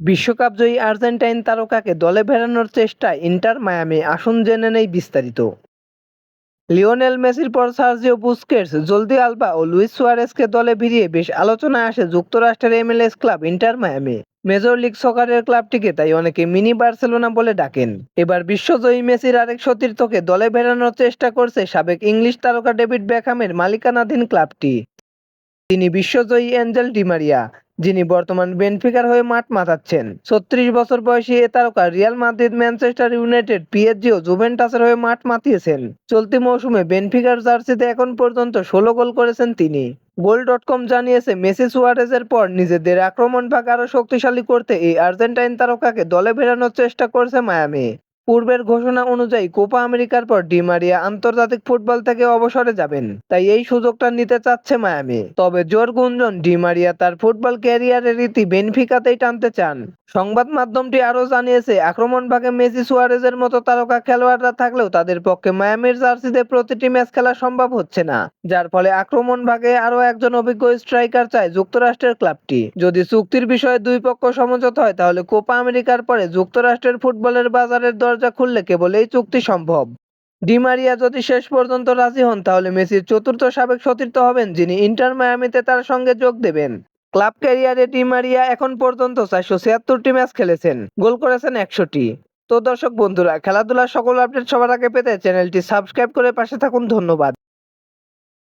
বিশ্বকাপ জয়ী আর্জেন্টাইন তারকাকে দলে ফেরানোর চেষ্টায় ইন্টার মায়ামি। আসুন জেনে নেই বিস্তারিত। লিওনেল মেসির পর সার্জিও বুস্কেটস, জলদি আলবা ও লুইস সুয়ারেসকে দলে ভিড়িয়ে বেশ আলোচনায় আসে যুক্তরাষ্ট্রের MLS club Inter Miami. Major league সকারের ক্লাবটিকে তাই অনেকে মিনি বার্সেলোনা বলে ডাকেন। এবার বিশ্বজয়ী মেসির আরেক সতীর্থকে দলে ফেরানোর চেষ্টা করছে সাবেক ইংলিশ তারকা ডেভিড বেকহামের মালিকানাধীন ক্লাবটি। তিনি বিশ্বজয়ী অ্যাঞ্জেল ডিমারিয়া যিনি বর্তমান বেনফিকার হয়ে মাঠ মাতাচ্ছেন। ছত্রিশ বছর বয়সী এ তারকা Real Madrid, Manchester United, PSG ও জুভেন্টাসের হয়ে মাঠ মাতিয়েছেন। চলতি মৌসুমে বেনফিকার জার্সিতে এখন পর্যন্ত ষোলো গোল করেছেন তিনি। গোল ডট কম জানিয়েছে মেসি সুয়ারেজের পর নিজেদের আক্রমণ ভাগ আরও শক্তিশালী করতে এই আর্জেন্টাইন তারকাকে দলে ফেরানোর চেষ্টা করছে মায়ামি। পূর্বের ঘোষণা অনুযায়ী কোপা আমেরিকার পর ডিমারিয়া আন্তর্জাতিক ফুটবল থেকে অবসরে যাবেন। তাই এই সুযোগটা নিতে চাচ্ছে মায়ামি। তবে জোর গুঞ্জন ডিমারিয়া তার ফুটবল ক্যারিয়ারের রীতি বেনফিকাতেই টানতে চান। সংবাদ মাধ্যমটি আরও জানিয়েছে, আক্রমণ ভাগে মেসি সুয়ারেজের মতো তারকা খেলোয়াড়রা থাকলেও তাদের পক্ষে মায়ামির জার্সিতে প্রতিটি ম্যাচ খেলা সম্ভব হচ্ছে না, যার ফলে আক্রমণ ভাগে আরও একজন অভিজ্ঞ স্ট্রাইকার চায় যুক্তরাষ্ট্রের ক্লাবটি। যদি চুক্তির বিষয়ে দুই পক্ষ সমঝোতা হয়, তাহলে কোপা আমেরিকার পরে যুক্তরাষ্ট্রের ফুটবলের বাজারের দরজা খুললে কেবল এই চুক্তি সম্ভব। ডিমারিয়া যদি শেষ পর্যন্ত রাজি হন, তাহলে মেসির চতুর্থ সাবেক সতীর্থ হবেন, যিনি ইন্টার মায়ামিতে তার সঙ্গে যোগ দেবেন। ক্লাব ক্যারিয়ারে ডিমারিয়া এখন পর্যন্ত চারশো ছিয়াত্তরটি ম্যাচ খেলেছেন, গোল করেছেন একশোটি। তো দর্শক বন্ধুরা, খেলাধুলার সকল আপডেট সবার আগে পেতে চ্যানেলটি সাবস্ক্রাইব করে পাশে থাকুন। ধন্যবাদ।